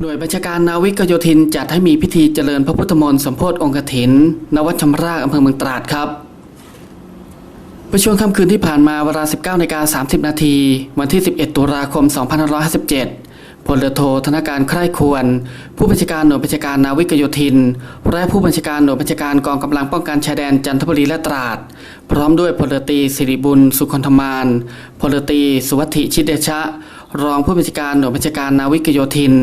หน่วยบัญชาการนาวิกโยธินจัดให้มีพิธีเจริญพระพุทธมนต์สมโพธิองค์กถินณวัดชำรากอำเภอเมืองตราดครับเมื่อช่วงค่ำคืนที่ผ่านมาเวลา 19นาฬิกา30 นาทีวันที่ 11 ตุลาคม 2557พลเรือโทธนการใคร่ควร ผู้บัญชาการหน่วยบัญชาการนาวิกโยธิน และผู้บัญชาการหน่วยบัญชาการกองกำลังป้องกันชายแดนจันทบุรีและตราด พร้อมด้วยพลเรือตรีสิริบุญ สุคนธมานพลเรือตรีสุวัติชิดเดชะ รองผู้บัญชาการหน่วยบัญชาการนาวิกโยธิน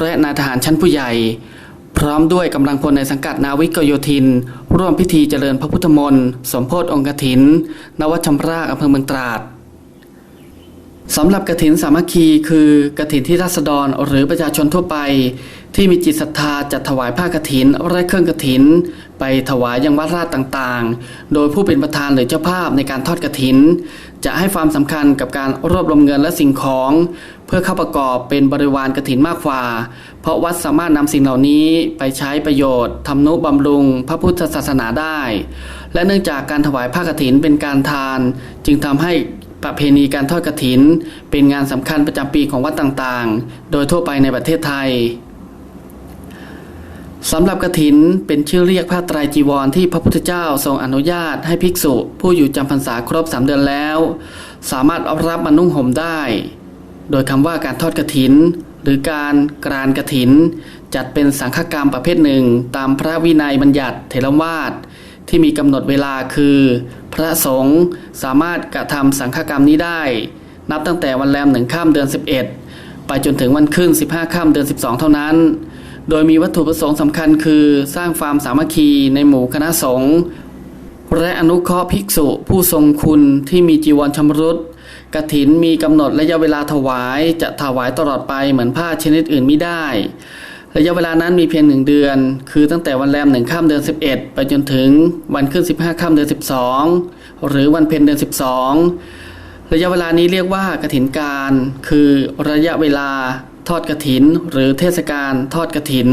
และนายทหารชั้นผู้ใหญ่ พร้อมด้วยกำลังพลในสังกัดนาวิกโยธิน ร่วมพิธีเจริญพระพุทธมนต์สมโพธิองค์กถิน นวัดชมรากอำเภอเมืองตราด สำหรับกระถินสามัคคีคือกระถินที่ราษฎรหรือประชาชนทั่วไป ที่มีจิตศรัทธาจัดถวายผ้ากระถินและเครื่องกระถิน ไปถวายยังวัดราชต่างๆ โดยผู้เป็นประธานหรือเจ้าภาพในการทอดกระถิน จะให้ความสำคัญกับการรวบรวมเงินและสิ่งของ เพื่อเข้าประกอบเป็นบริวารกระถินมากกว่า เพราะวัดสามารถนำสิ่งเหล่านี้ไปใช้ประโยชน์ทำนุบำรุง พระพุทธศาสนาได้ และเนื่องจากการถวายผ้ากฐินเป็นการทาน จึงทำให้ ประเพณีการทอดกฐิน เป็นงานสำคัญประจำปีของวัดต่างๆ โดยทั่วไปในประเทศไทยสำหรับกฐินเป็นชื่อเรียกผ้าไตรจีวรที่พระพุทธเจ้าทรงอนุญาตให้ภิกษุ ผู้อยู่จำพรรษาครบสามเดือนแล้ว สามารถอารับมานุ่งห่มได้ โดยคำว่าการทอดกระถิน หรือการกรานกระถิน จัดเป็นสังฆกรรมประเภทหนึ่ง ตามพระวินัยบัญญัติเถรวาท ที่มีกำหนดเวลาคือ พระสงฆ์สามารถกระทำสังฆกรรมนี้ได้ นับตั้งแต่วันแรมหนึ่งข้ามเดือน 11 ไปจนถึงวันขึ้น 15ข้ามเดือน 12 เท่านั้น โดยมีวัตถุประสงค์สำคัญคือสร้างความสามัคคีในหมู่คณะสงฆ์และอนุเคราะห์ภิกษุผู้ทรงคุณที่มีจีวรชำรุดกฐินมีกำหนดระยะเวลาถวายจะถวายตลอดไปเหมือนผ้าชนิดอื่นไม่ได้ ระยะเวลานั้นมีเพียงหนึ่งเดือน คือตั้งแต่วันแรมหนึ่งข้ามเดือน 11 ไปจนถึงวันขึ้น 15ข้ามเดือน 12 หรือวันเพ็ญเดือน 12 ระยะเวลานี้เรียกว่ากระถินการ คือระยะเวลาทอดกระถิน หรือเทศกาลทอดกระถิน